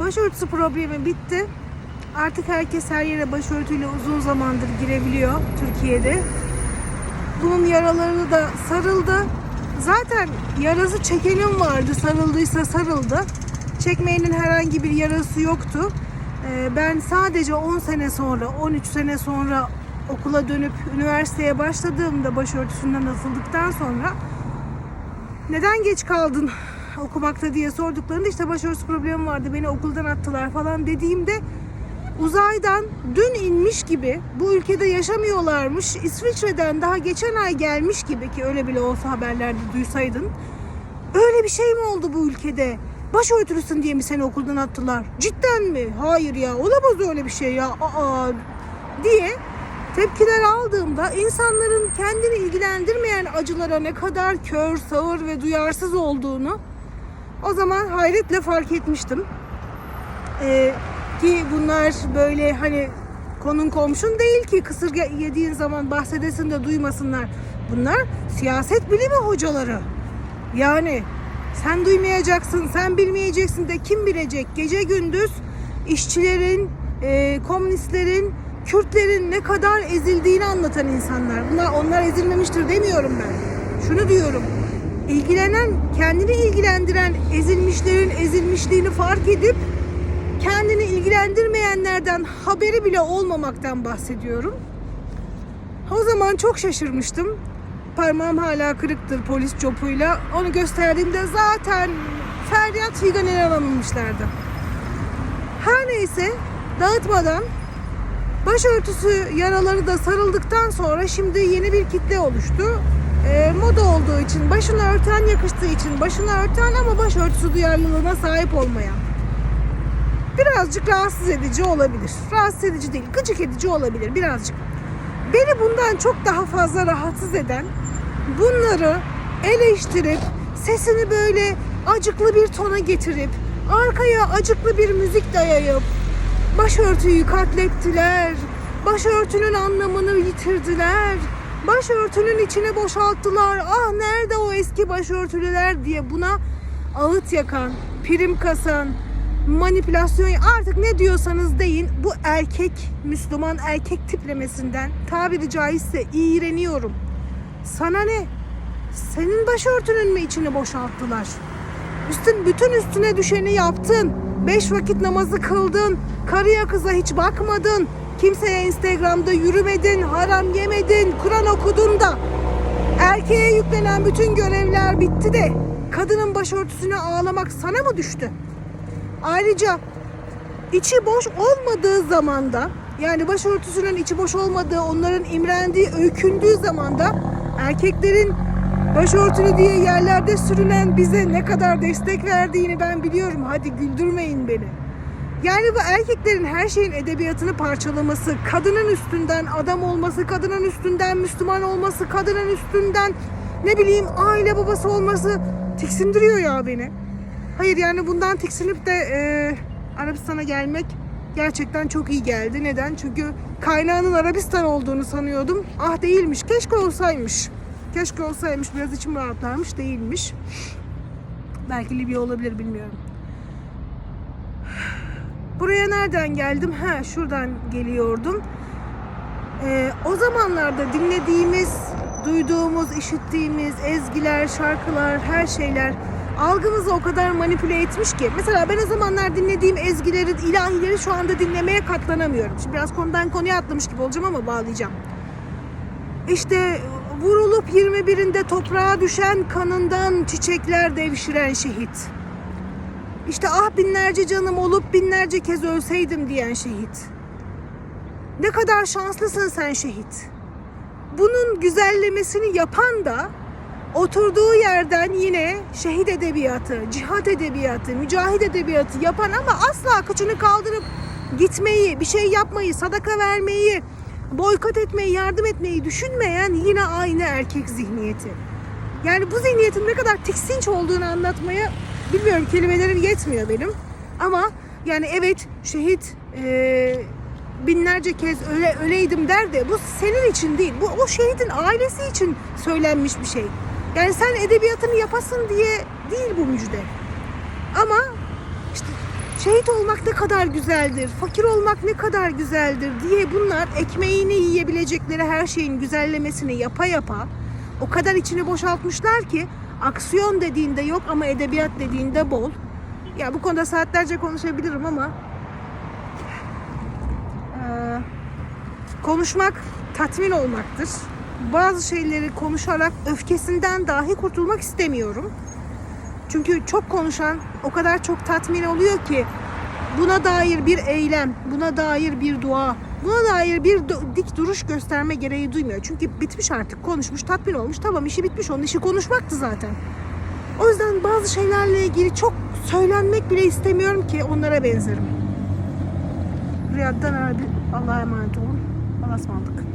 Başörtüsü problemi bitti. Artık herkes her yere başörtüyle uzun zamandır girebiliyor Türkiye'de. Bunun yaraları da sarıldı. Zaten yarası çekenin vardı. Sarıldıysa sarıldı. Çekmeyenin herhangi bir yarası yoktu. Ee, Ben sadece 10 sene sonra, 13 sene sonra okula dönüp üniversiteye başladığımda başörtüsünden asıldıktan sonra neden geç kaldın okumakta diye sorduklarında işte başörtüsü problemi vardı beni okuldan attılar falan dediğimde uzaydan dün inmiş gibi bu ülkede yaşamıyorlarmış İsviçre'den daha geçen ay gelmiş gibi ki öyle bile olsa haberlerde duysaydın öyle bir şey mi oldu bu ülkede? Başörtülüsün diye mi seni okuldan attılar? Cidden mi? Hayır ya olamaz öyle bir şey ya aa diye tepkiler aldığımda insanların kendini ilgilendirmeyen acılara ne kadar kör, sağır ve duyarsız olduğunu o zaman hayretle fark etmiştim. Ee, ki bunlar böyle hani konun komşun değil ki kısır yediğin zaman bahsedesin de duymasınlar. Bunlar siyaset bilimi hocaları. Yani sen duymayacaksın, sen bilmeyeceksin de kim bilecek? Gece gündüz işçilerin, e, komünistlerin, Kürtlerin ne kadar ezildiğini anlatan insanlar. Bunlar onlar ezilmemiştir demiyorum ben. Şunu diyorum. İlgilenen, kendini ilgilendiren ezilmişlerin ezilmişliğini fark edip kendini ilgilendirmeyenlerden haberi bile olmamaktan bahsediyorum. O zaman çok şaşırmıştım. Parmağım hala kırıktır polis çopuyla. Onu gösterdiğimde zaten feryat figan inanamamışlardı. Her neyse dağıtmadan başörtüsü yaraları da sarıldıktan sonra şimdi yeni bir kitle oluştu. Ee, moda olduğu için, başını örten yakıştığı için başını örten ama başörtüsü duyarlılığına sahip olmayan. Birazcık rahatsız edici olabilir. Rahatsız edici değil, gıcık edici olabilir birazcık. Beni bundan çok daha fazla rahatsız eden bunları eleştirip sesini böyle acıklı bir tona getirip arkaya acıklı bir müzik dayayıp başörtüyü katlettiler. Başörtünün anlamını yitirdiler. Başörtünün içine boşalttılar. Ah nerede o eski başörtülüler diye buna ağıt yakan, prim kasan, manipülasyon artık ne diyorsanız deyin bu erkek Müslüman erkek tiplemesinden tabiri caizse iğreniyorum. Sana ne? Senin başörtünün mü içini boşalttılar? Üstün bütün üstüne düşeni yaptın. Beş vakit namazı kıldın. Karıya kıza hiç bakmadın. Kimseye Instagram'da yürümedin, haram yemedin, Kur'an okudun da. Erkeğe yüklenen bütün görevler bitti de kadının başörtüsüne ağlamak sana mı düştü? Ayrıca içi boş olmadığı zamanda yani başörtüsünün içi boş olmadığı, onların imrendiği, öykündüğü zamanda erkeklerin başörtülü diye yerlerde sürünen bize ne kadar destek verdiğini ben biliyorum. Hadi güldürmeyin beni. Yani bu erkeklerin her şeyin edebiyatını parçalaması, kadının üstünden adam olması, kadının üstünden Müslüman olması, kadının üstünden ne bileyim aile babası olması tiksindiriyor ya beni. Hayır yani bundan tiksinip de e, Arabistan'a gelmek gerçekten çok iyi geldi. Neden? Çünkü kaynağının Arabistan olduğunu sanıyordum. Ah değilmiş. Keşke olsaymış. Keşke olsaymış. Biraz içim rahatlarmış. Değilmiş. Belki Libya olabilir bilmiyorum. Buraya nereden geldim? Ha şuradan geliyordum. Ee, o zamanlarda dinlediğimiz, duyduğumuz, işittiğimiz ezgiler, şarkılar, her şeyler algımızı o kadar manipüle etmiş ki. Mesela ben o zamanlar dinlediğim ezgileri, ilahileri şu anda dinlemeye katlanamıyorum. Şimdi biraz konudan konuya atlamış gibi olacağım ama bağlayacağım. İşte vurulup 21'inde toprağa düşen kanından çiçekler devşiren şehit. İşte ah binlerce canım olup binlerce kez ölseydim diyen şehit. Ne kadar şanslısın sen şehit. Bunun güzellemesini yapan da oturduğu yerden yine şehit edebiyatı, cihat edebiyatı, mücahit edebiyatı yapan ama asla kıçını kaldırıp gitmeyi, bir şey yapmayı, sadaka vermeyi, boykot etmeyi, yardım etmeyi düşünmeyen yine aynı erkek zihniyeti. Yani bu zihniyetin ne kadar tiksinç olduğunu anlatmaya bilmiyorum kelimelerim yetmiyor benim. Ama yani evet şehit e, binlerce kez öle, öleydim der de bu senin için değil. Bu o şehidin ailesi için söylenmiş bir şey. Yani sen edebiyatını yapasın diye değil bu müjde. Ama işte şehit olmak ne kadar güzeldir, fakir olmak ne kadar güzeldir diye bunlar ekmeğini yiyebilecekleri her şeyin güzellemesini yapa yapa o kadar içini boşaltmışlar ki aksiyon dediğinde yok ama edebiyat dediğinde bol. Ya bu konuda saatlerce konuşabilirim ama eee, konuşmak tatmin olmaktır. Bazı şeyleri konuşarak öfkesinden dahi kurtulmak istemiyorum. Çünkü çok konuşan o kadar çok tatmin oluyor ki buna dair bir eylem, buna dair bir dua, buna dair bir dik duruş gösterme gereği duymuyor. Çünkü bitmiş artık, konuşmuş, tatmin olmuş. Tamam işi bitmiş, onun işi konuşmaktı zaten. O yüzden bazı şeylerle ilgili çok söylenmek bile istemiyorum ki onlara benzerim. Riyad'dan abi Allah'a emanet olun. Allah'a ısmarladık.